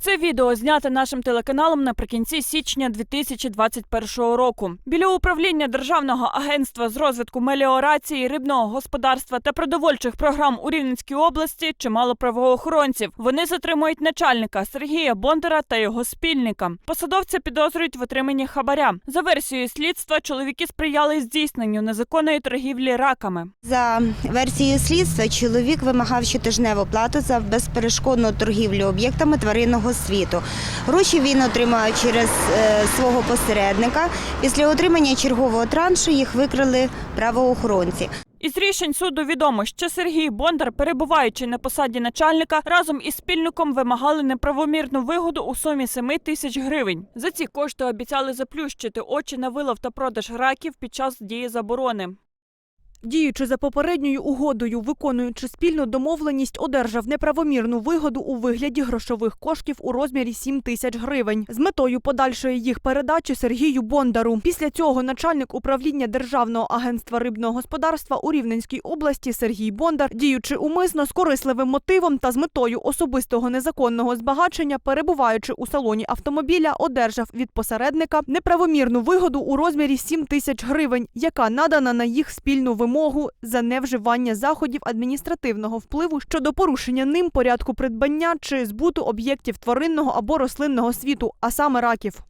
Це відео знято нашим телеканалом наприкінці січня 2021 року. Біля управління Державного агентства з розвитку меліорації, рибного господарства та продовольчих програм у Рівненській області чимало правоохоронців. Вони затримують начальника Сергія Бондара та його спільника. Посадовця підозрюють в отриманні хабаря. За версією слідства, чоловіки сприяли здійсненню незаконної торгівлі раками. За версією слідства, чоловік вимагав щотижневу плату за безперешкодну торгівлю об'єктами тваринного світу. Гроші він отримав через е, свого посередника. Після отримання чергового траншу їх викрили правоохоронці. Із рішень суду відомо, що Сергій Бондар, перебуваючи на посаді начальника, разом із спільником вимагали неправомірну вигоду у сумі 7 тисяч гривень. За ці кошти обіцяли заплющити очі на вилов та продаж раків під час дії заборони. Діючи за попередньою угодою, виконуючи спільну домовленість, одержав неправомірну вигоду у вигляді грошових коштів у розмірі 7 тисяч гривень з метою подальшої їх передачі Сергію Бондару. Після цього начальник управління Державного агентства рибного господарства у Рівненській області Сергій Бондар, діючи умисно з корисливим мотивом та з метою особистого незаконного збагачення, перебуваючи у салоні автомобіля, одержав від посередника неправомірну вигоду у розмірі 7 тисяч гривень, яка надана на їх спільну вимогу за невживання заходів адміністративного впливу щодо порушення ним порядку придбання чи збуту об'єктів тваринного або рослинного світу, а саме раків.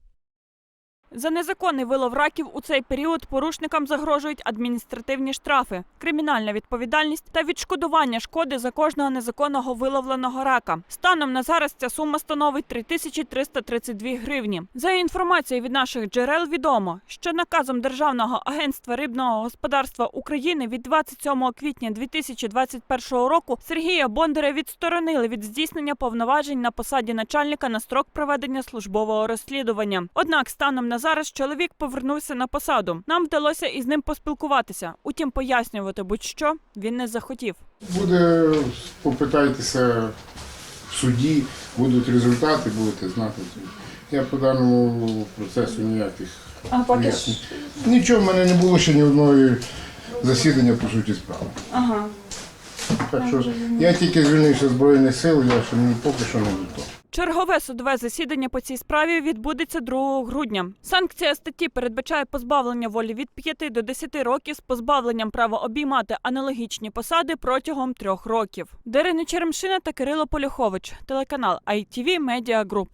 За незаконний вилов раків у цей період порушникам загрожують адміністративні штрафи, кримінальна відповідальність та відшкодування шкоди за кожного незаконного виловленого рака. Станом на зараз ця сума становить 3332 гривні. За інформацією від наших джерел відомо, що наказом Державного агентства рибного господарства України від 27 квітня 2021 року Сергія Бондаря відсторонили від здійснення повноважень на посаді начальника на строк проведення службового розслідування. Однак станом на зараз чоловік повернувся на посаду. Нам вдалося із ним поспілкуватися. Утім, пояснювати будь-що він не захотів. Буде, попитайтеся в суді, будуть результати, будете знати. Я по даному процесу ніяких А пояснень. Нічого в мене не було ще ні одної засідання по суті справи. Ага. Так що я тільки звільнився з Збройних сил, я ще поки що не того. Чергове судове засідання по цій справі відбудеться 2 грудня. Санкція статті передбачає позбавлення волі від 5 до 10 років з позбавленням права обіймати аналогічні посади протягом трьох років. Дарина Черемшина та Кирило Поляхович, телеканал ITV Media Group.